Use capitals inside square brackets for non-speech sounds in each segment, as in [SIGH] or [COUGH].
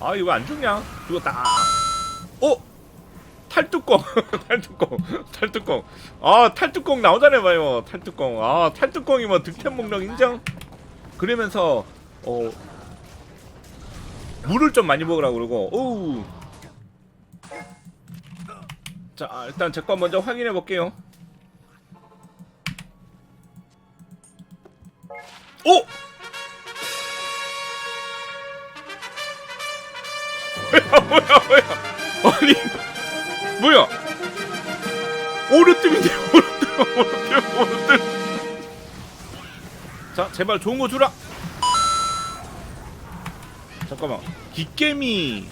아 이거 안 죽냐? 죽었다. 어? 탈뚜껑, [LAUGHS] 탈뚜껑, 탈뚜껑. 아 탈뚜껑 나오잖아요, 봐요. 탈뚜껑. 아 탈뚜껑이 뭐 득템 목록 인정. 그러면서 어 물을 좀 많이 먹으라 그러고. 오우. 자 아, 일단 제 거 먼저 확인해 볼게요. 오! 뭐야 뭐야 뭐야. 아니 뭐야. 오르뜸인데 오르뜸 오르뜸 오르뜸. 자 제발 좋은 거 주라. 잠깐만. 기깨미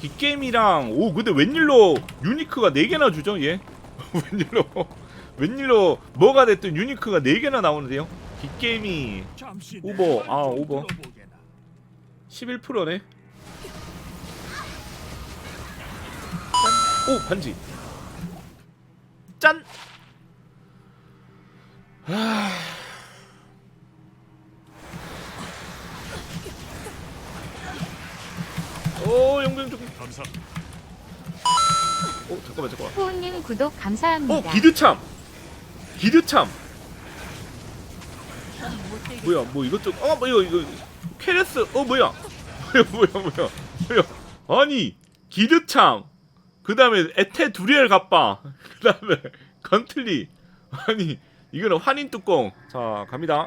기깨미랑 오 근데 웬일로 유니크가 4개나 주죠 얘? [LAUGHS] 웬일로 웬일로 뭐가 됐든 유니크가 4개나 나오는데요? 기깨미 오버, 아, 오버. 11%네 오 반지 짠 아... 오 용병 좀. 감사. 오 잠깐만 잠깐만. 후우님 구독 오 감사합니다. 기드참. 기드참. 뭐야 뭐 이것도 어뭐 이거 이거 캐레스 어 뭐야 [LAUGHS] 뭐야 뭐야 뭐야 뭐야 아니 기드참 그 다음에 에테 두리엘 갑바. 그 다음에 건틀리. 아니 이거는 환인 뚜껑. 자 갑니다.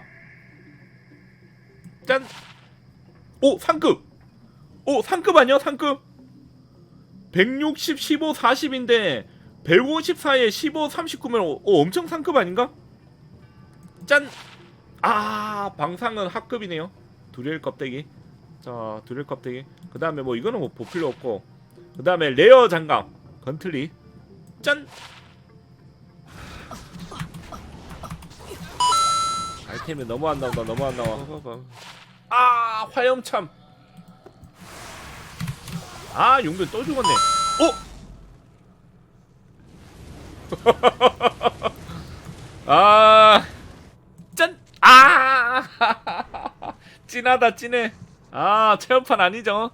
짠오 상급. 오 상급 아니야 상급? 160 15 40인데 154에 15 39면 어, 엄청 상급 아닌가? 짠. 아 방상은 합급이네요. 두릴 껍데기. 자 두릴 껍데기. 그 다음에 뭐 이거는 뭐 볼 필요 없고 그 다음에 레어 장갑 건틀리 짠 아이템이 너무 안 나온다 너무 안 나와 아 화염참 아 용변 또 죽었네 어? [LAUGHS] 아 짠! 아! [LAUGHS] 찐하다 찐해. 아 체험판 아니죠?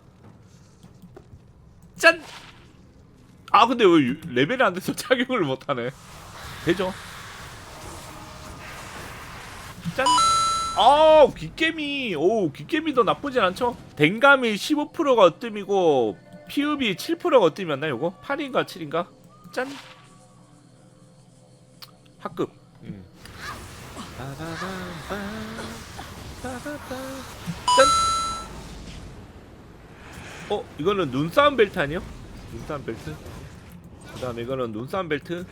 짠! 아 근데 왜 유- 레벨이 안 돼서 [LAUGHS] 착용을 못하네. 되죠? 짠! 아 귀깨미 오 귀깨미도 나쁘진 않죠? 댕감이 15%가 어뜸이고 피읍이 7%가 어뜸이었나 요거? 8인가 7인가? 짠! 합급 음. 짠! 어 이거는 눈싸움 벨트 아니요? 눈싸움 벨트? 그 다음에 이거는 눈싸움 벨트.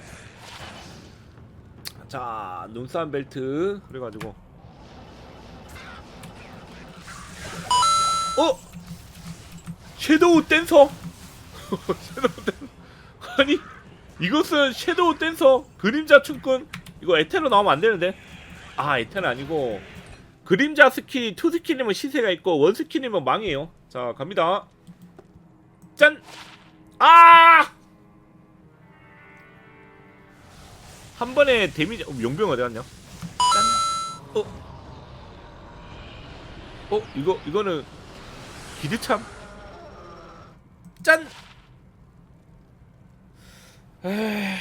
자 눈싸움 벨트. 그래가지고. 어? 섀도우 댄서? [LAUGHS] 섀도우 댄서 아니 이것은 섀도우 댄서? 그림자 춤꾼 이거 에테로 나오면 안 되는데? 아 에테는 아니고. 그림자 스킬이 투 스킬이면 시세가 있고 원 스킬이면 망해요. 자 갑니다 짠! 아! 한 번에 데미지 어, 용병 어디 갔냐? 짠! 어? 어? 이거 이거는 기드참? 짠! 에이...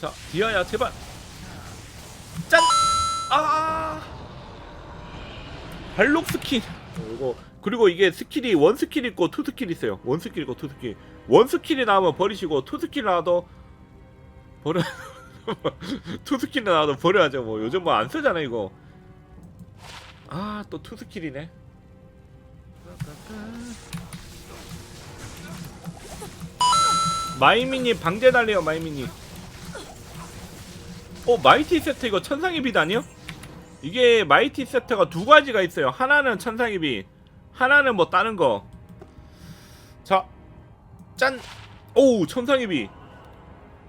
자 디아야 제발 짠! 아! 발록 스킨 어, 이거 그리고 이게 스킬이 원 스킬 있고 투 스킬 있어요. 원 스킬 있고 투 스킬. 원 스킬이 나오면 버리시고 투 스킬 나와도 버려. [LAUGHS] 투 스킬 나와도 버려야죠. 뭐 요즘 뭐 안 쓰잖아 이거. 아 또 투 스킬이네. 마이미니 방제 달래요 마이미니. 어 마이티 세트 이거 천상의 빛 아니요? 이게 마이티 세트가 두 가지가 있어요. 하나는 천상의 빛, 하나는 뭐 다른 거. 자, 짠. 오, 천상의 빛.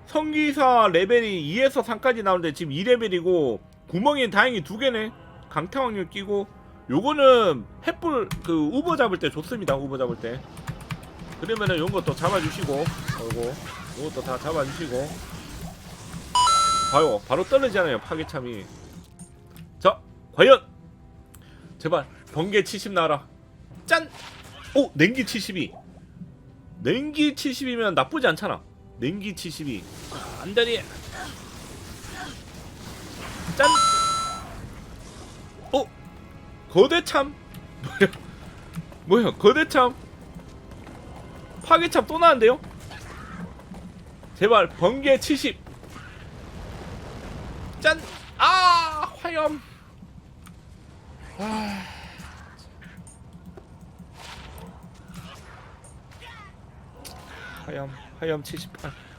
성기사 레벨이 2에서 3까지 나오는데 지금 2레벨이고 구멍이 다행히 두 개네. 강타 확률 끼고 요거는 햇불 그 우버 잡을 때 좋습니다. 우버 잡을 때. 그러면은 요런 것도 잡아주시고, 어이고, 요것도 다 잡아주시고. 봐요, 바로 떨어지잖아요 파괴참이. 자, 과연 제발 번개 70 나와라. 짠! 오 냉기 72 냉기 70이면 나쁘지 않잖아. 냉기 72 안다리 짠! 어? 거대참. [LAUGHS] 뭐야? 뭐야? 거대참. 파괴참 또 나왔는데요? 제발 번개 70 짠! 아 화염. 아... 화염 화염 78